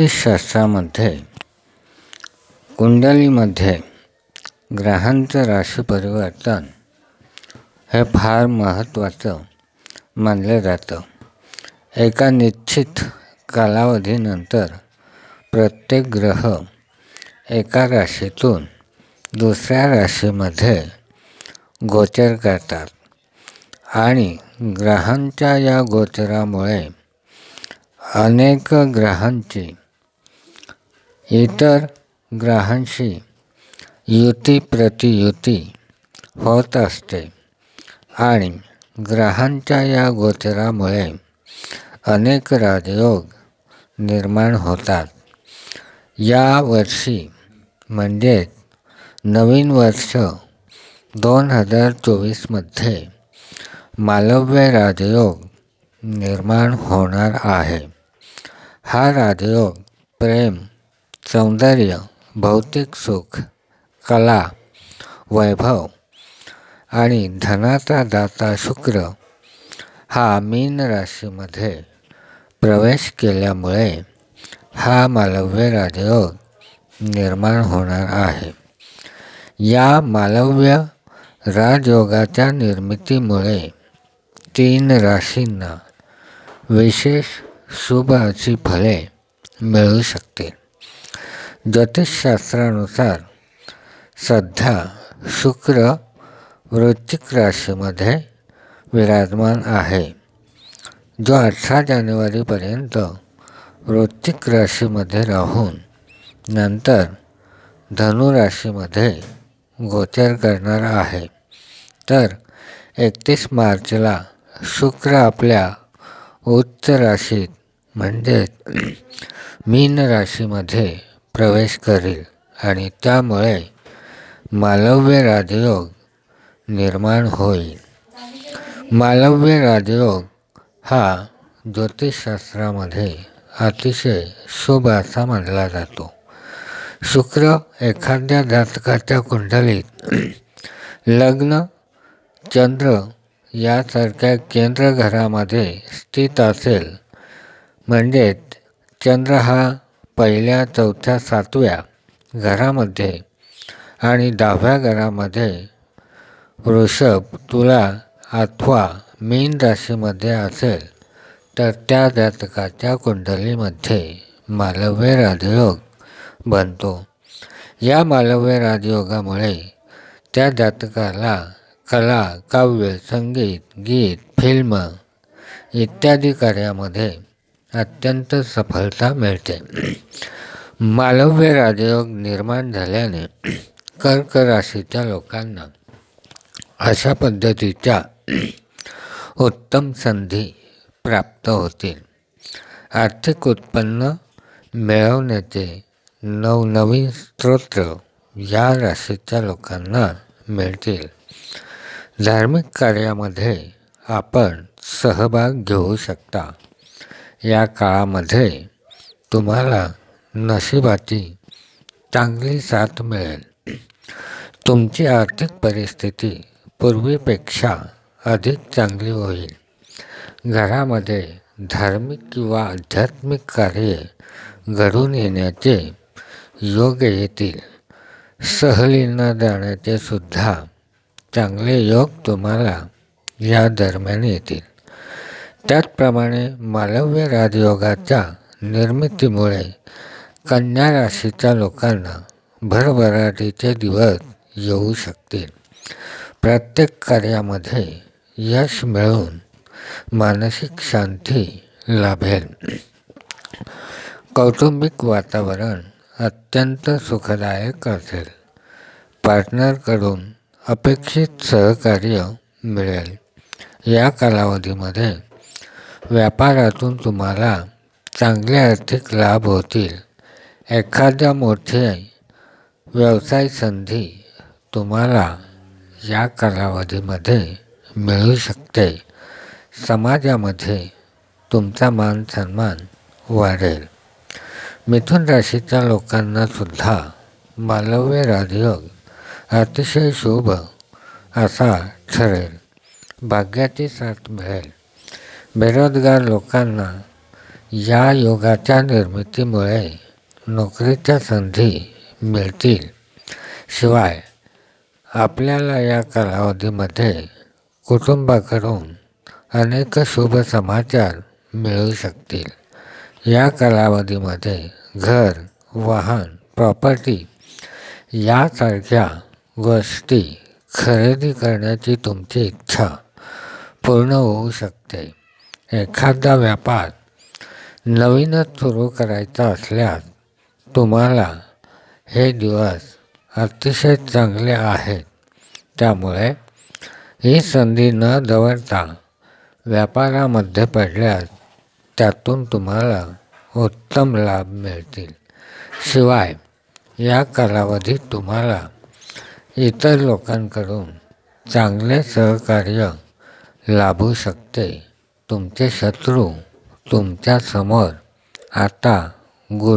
शास्त्रामध्ये कुंडलीमध्ये ग्रहांचं राशी परिवर्तन हे फार महत्त्वाचं मानलं जातं. एका निश्चित कालावधीनंतर प्रत्येक ग्रह एका राशीतून दुसऱ्या राशीमध्ये गोचर करतात आणि ग्रहांच्या या गोचरामुळे अनेक ग्रहांची इतर ग्रहांशी युती प्रतियुती होत असते आणि ग्रहांच्या या गोचरामुळे अनेक राजयोग निर्माण होतात. या वर्षी म्हणजेच नवीन वर्ष दोन हजार चोवीसमध्ये मालव्य राजयोग निर्माण होणार आहे. हा राजयोग प्रेम सौंदर्य भौतिक सुख कला वैभव आणि धनाचा दाता शुक्र हा मीन राशीमध्ये प्रवेश केल्यामुळे हा मालव्य राजयोग निर्माण होणार आहे. या मालव्य राजयोगाच्या निर्मितीमुळे तीन राशींना विशेष शुभ अशी फले मिळू शकते ज्योतिषशास्त्रानुसार सध्या शुक्र वृश्चिक राशीमध्ये विराजमान आहे जो अठरा जानेवारीपर्यंत वृश्चिक राशीमध्ये राहून नंतर धनुराशीमध्ये गोचर करणार आहे. तर एकतीस मार्चला शुक्र आपल्या उच्च राशीत म्हणजेच मीन राशीमध्ये प्रवेश करेल. आणि त्यामुळे मालव्य राजयोग निर्माण होईल. मालव्य राजयोग हा ज्योतिषशास्त्रामध्ये अतिशय शुभ असा मानला जातो. शुक्र एखाद्या जातकाच्या कुंडलीत लग्न चंद्र यासारख्या केंद्र घरामध्ये स्थित असेल. म्हणजेच चंद्र हा पहिल्या चौथ्या सातव्या घरामध्ये आणि दहाव्या घरामध्ये वृषभ तुला अथवा मीन राशीमध्ये असेल तर त्या जातकाच्या कुंडलीमध्ये मालव्य राजयोग बनतो. या मालव्य राजयोगामुळे त्या जातकाला कला काव्य संगीत गीत फिल्म इत्यादी कार्यामध्ये अत्यंत सफलता मिळते. मालव्य राजयोग निर्माण झाल्याने कर्क राशीच्या लोकांना अशा पद्धतीच्या उत्तम संधी प्राप्त होतील. आर्थिक उत्पन्न मिळवण्याचे नवनवीन स्तोत्र या राशीच्या लोकांना मिळतील. धार्मिक कार्यामध्ये आपण सहभाग घेऊ शकता. या काळामध्ये तुम्हाला नशिबाची चांगली साथ मिळेल. तुमची आर्थिक परिस्थिती पूर्वीपेक्षा अधिक चांगली होईल. घरामध्ये धार्मिक किंवा आध्यात्मिक कार्ये घडून येण्याचे योग येतील. सहलींना जाण्याचे सुद्धा चांगले योग तुम्हाला या दरम्यान येतील. त्याचप्रमाणे मालव्य राजयोगाच्या निर्मितीमुळे कन्या राशीच्या लोकांना भरभराटीचे दिवस येऊ शकतील. प्रत्येक कार्यामध्ये यश मिळून मानसिक शांती लाभेल. कौटुंबिक वातावरण अत्यंत सुखदायक असेल. पार्टनरकडून अपेक्षित सहकार्य मिळेल. या कालावधीमध्ये व्यापारातून तुम्हाला चांगले आर्थिक लाभ होतील. एखाद्या मोठी व्यवसाय संधी तुम्हाला या कालावधीमध्ये मिळू शकते. समाजामध्ये तुमचा मान सन्मान वाढेल. मिथुन राशीच्या लोकांना सुद्धा मालव्य राजयोग अतिशय शुभ असा ठरेल. भाग्याची साथ मिळेल. बेरोजगार लोकांना या योगाच्या निर्मितीमुळे नोकरीच्या संधी मिळतील. शिवाय आपल्याला या कालावधीमध्ये कुटुंबाकडून अनेक शुभ समाचार मिळू शकतील. या कालावधीमध्ये घर वाहन प्रॉपर्टी यासारख्या गोष्टी खरेदी करण्याची तुमची इच्छा पूर्ण होऊ शकते. एखादा व्यापार नवीनच सुरू करायचा असल्यास तुम्हाला हे दिवस अतिशय चांगले आहेत. त्यामुळे ही संधी न दवडता व्यापारामध्ये पडल्यास त्यातून तुम्हाला उत्तम लाभ मिळतील. शिवाय या कालावधीत तुम्हाला इतर लोकांकडून चांगले सहकार्य लाभू शकते. तुमचे शत्रू तुमच्यासमोर आता गु